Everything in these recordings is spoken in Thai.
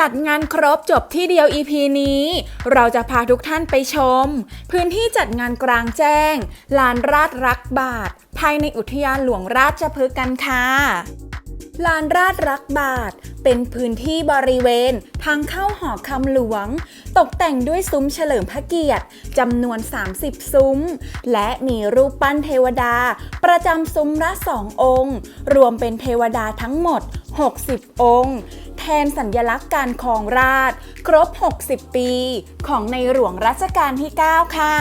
จัดงานครบจบที่เดียว EP นี้ เราจะพาทุกท่านไปชม พื้นที่จัดงานกลางแจ้ง ลานราชรักบาท ภายในอุทยานหลวงราชพฤกษ์กันค่ะลานราชรักบาท เป็นพื้นที่บริเวณ ทางเข้าหอคำหลวง ตกแต่งด้วยซุ้มเฉลิมพระเกียรติจำนวน 30 ซุ้ม และมีรูปปั้นเทวดา ประจำซุ้มละสององค์ รวมเป็นเทวดาทั้งหมด 60 องค์ แทนสัญลักษณ์การครองราช ครบ 60 ปี ของในหลวงรัชกาลที่ 9 ค่ะ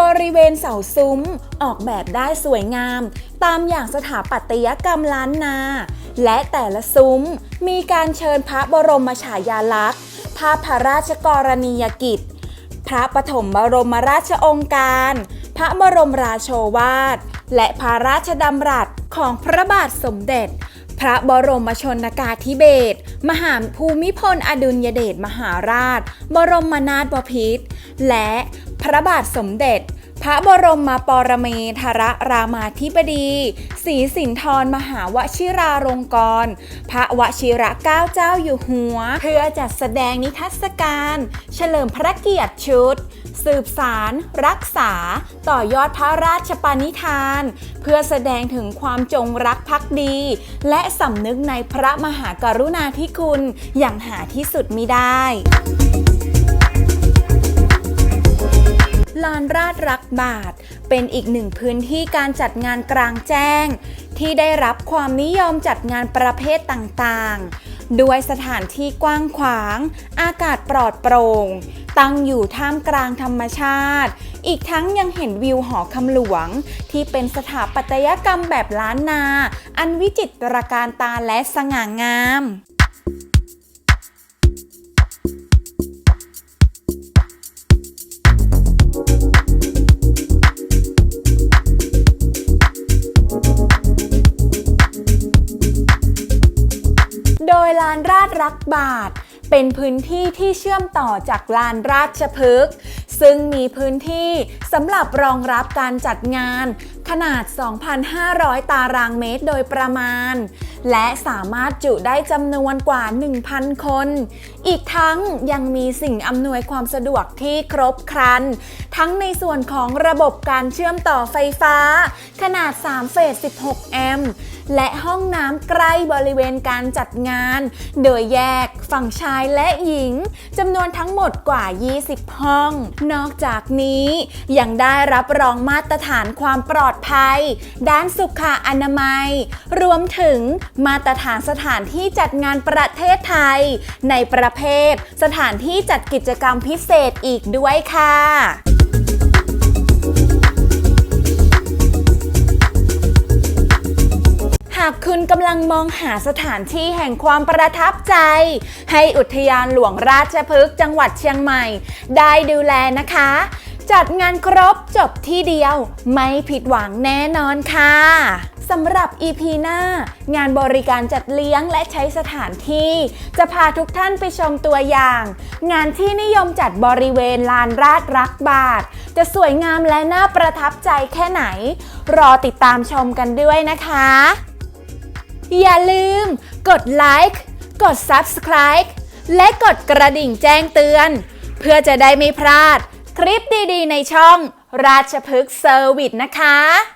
บริเวณเสาซุ้ม ออกแบบได้สวยงาม ตามอย่างสถาปัตยกรรมล้านนา และแต่ละซุ้มมีการเชิญพระบรมฉายาลักษณ์ภาพพระราชกรณียกิจ พระปฐมบรมราชองค์การ พระบรมราโชวาท และพระราชดำรัสของพระบาทสมเด็จ พระบรมชนกาธิเบศรมหาภูมิพลอดุลยเดชมหาราช บรมนาถบพิตรและพระบาทสมเด็จ พระบรมมาปรเมธระรามาธิบดีศรีสินธรมหาวชิราลงกรณพระวชิระเก้าเจ้าอยู่หัว เพื่อจัดแสดงนิทรรศการ เฉลิมพระเกียรติชุด สืบสาร รักษา ต่อยอดพระราชปณิธาน เพื่อแสดงถึงความจงรักภักดี และสำนึกในพระมหากรุณาธิคุณ อย่างหาที่สุดมิได้ ลานราชรักบาท เป็นอีกหนึ่งพื้นที่การจัดงานกลางแจ้ง ที่ได้รับความนิยมจัดงานประเภทต่างๆ ด้วยสถานที่กว้างขวาง อากาศปลอดโปร่ง ตั้งอยู่ท่ามกลางธรรมชาติ อีกทั้งยังเห็นวิวหอคำหลวง ที่เป็นสถาปัตยกรรมแบบล้านนา อันวิจิตรการตาและสง่างามานราชรักบาท เป็นพื้นที่ที่เชื่อมต่อจากลานราชพฤกษ์ซึ่งมีพื้นที่สำหรับรองรับการจัดงาน ขนาด 2,500 ตารางเมตรโดยประมาณ และสามารถจุได้จำนวนกว่า 1,000 คน อีกทั้งยังมีสิ่งอำนวยความสะดวกที่ครบครัน ทั้งในส่วนของระบบการเชื่อมต่อไฟฟ้า ขนาด 3 เฟส 16 แอมป์ และห้องน้ำใกล้บริเวณการจัดงาน โดยแยกฝั่งชายและหญิงจำนวนทั้งหมดกว่า 20 ห้อง นอกจากนี้ยังได้รับรองมาตรฐานความปลอดภัย ด้านสุขอนามัย รวมถึงมาตรฐานสถานที่จัดงานประเทศไทย ในประเภทสถานที่จัดกิจกรรมพิเศษอีกด้วยค่ะากคุณกำลังมองหาสถานที่แห่งความประทับใจ ให้อุทยานหลวงราชพฤกษ์จังหวัดเชียงใหม่ ได้ดูแลนะคะ จัดงานครบจบที่เดียว ไม่ผิดหวังแน่นอนค่ะสำหรับ EP หน้า งานบริการจัดเลี้ยงและใช้สถานที่ จะพาทุกท่านไปชมตัวอย่าง งานที่นิยมจัดบริเวณลานราชรักบาท จะสวยงามและน่าประทับใจแค่ไหน รอติดตามชมกันด้วยนะคะ อย่าลืม กดไลค์กด Subscribe และกดกระดิ่งแจ้งเตือน เพื่อจะได้ไม่พลาด คลิปดีๆ ในช่องราชพฤกษ์เซอร์วิสนะคะ